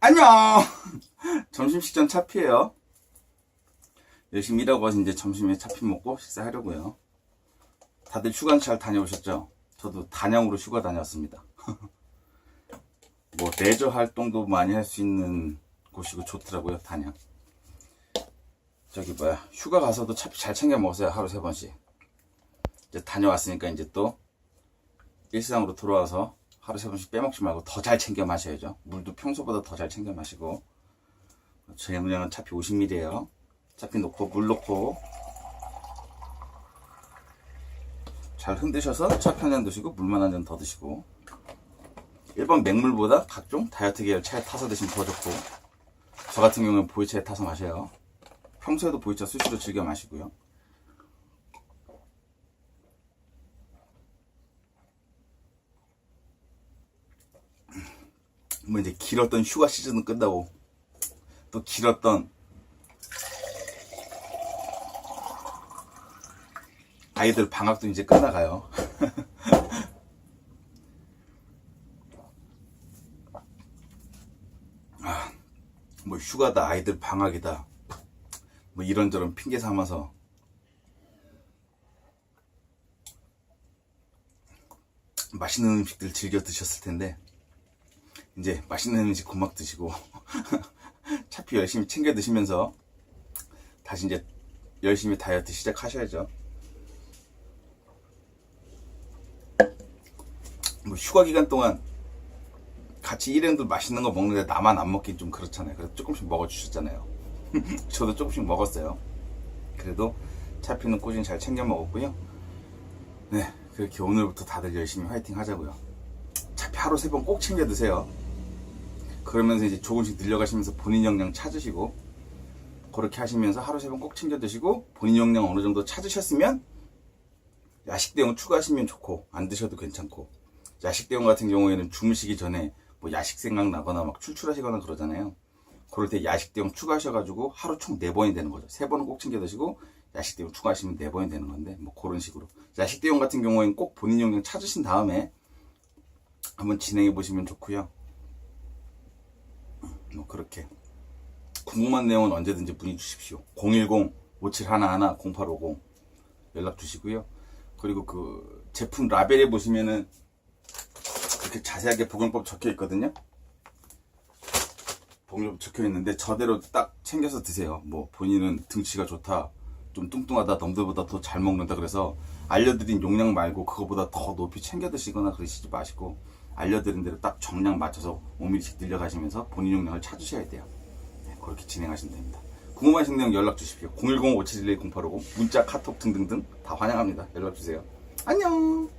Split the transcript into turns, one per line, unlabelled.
안녕! 점심 식전 차피예요 열심히 일하고 와서 이제 점심에 차피 먹고 식사하려고요. 다들 휴가 잘 다녀오셨죠? 저도 단양으로 휴가 다녔습니다. 뭐 레저 활동도 많이 할 수 있는 곳이고 좋더라고요, 단양. 저기 뭐야, 휴가 가서도 차피 잘 챙겨 먹었어요, 하루 세 번씩. 이제 다녀왔으니까 이제 또 일상으로 돌아와서 하루 세 번씩 빼먹지 말고 더 잘 챙겨 마셔야죠. 물도 평소보다 더 잘 챙겨 마시고. 제 물량은 차피 50ml예요. 차피 넣고 물 넣고 잘 흔드셔서 차피 한 잔 드시고 물만 한 잔 더 드시고 일반 맹물보다 각종 다이어트 계열 차에 타서 드시면 더 좋고 저 같은 경우는 보이차에 타서 마셔요. 평소에도 보이차 수시로 즐겨 마시고요. 뭐 이제 길었던 휴가 시즌은 끝나고 또 길었던 아이들 방학도 이제 끝나가요. 아, 뭐 휴가다 아이들 방학이다 뭐 이런저런 핑계 삼아서 맛있는 음식들 즐겨 드셨을 텐데 이제 맛있는 음식 고막 드시고 차피 열심히 챙겨 드시면서 다시 이제 열심히 다이어트 시작하셔야죠. 뭐 휴가 기간 동안 같이 일행들 맛있는 거 먹는데 나만 안 먹긴 좀 그렇잖아요. 그래서 조금씩 먹어주셨잖아요. 저도 조금씩 먹었어요. 그래도 차피는 꾸준히 잘 챙겨 먹었고요. 네, 그렇게 오늘부터 다들 열심히 화이팅 하자고요. 차피 하루 세 번 꼭 챙겨 드세요. 그러면서 이제 조금씩 늘려가시면서 본인 역량 찾으시고 그렇게 하시면서 하루 세 번 꼭 챙겨 드시고 본인 역량 어느 정도 찾으셨으면 야식 대용 추가하시면 좋고 안 드셔도 괜찮고 야식 대용 같은 경우에는 주무시기 전에 뭐 야식 생각나거나 막 출출하시거나 그러잖아요. 그럴 때 야식 대용 추가하셔가지고 하루 총 4번이 되는 거죠. 3번은 꼭 챙겨 드시고 야식 대용 추가하시면 4번이 되는 건데 뭐 그런 식으로 야식 대용 같은 경우에는 꼭 본인 역량 찾으신 다음에 한번 진행해 보시면 좋고요. 뭐 그렇게 궁금한 내용은 언제든지 문의 주십시오. 010-5711-0850 연락 주시고요. 그리고 그 제품 라벨에 보시면은 그렇게 자세하게 복용법 적혀 있거든요. 복용법 적혀 있는데 저대로 딱 챙겨서 드세요. 뭐 본인은 등치가 좋다, 좀 뚱뚱하다, 남들보다 더 잘 먹는다 그래서 알려드린 용량 말고 그거보다 더 높이 챙겨 드시거나 그러시지 마시고 알려드린 대로 딱 정량 맞춰서 5mm씩 늘려가시면서 본인 용량을 찾으셔야 돼요. 네, 그렇게 진행하시면 됩니다. 궁금하신 내용 연락 주십시오. 010-5712-0850 문자, 카톡 등등등 다 환영합니다. 연락 주세요. 안녕.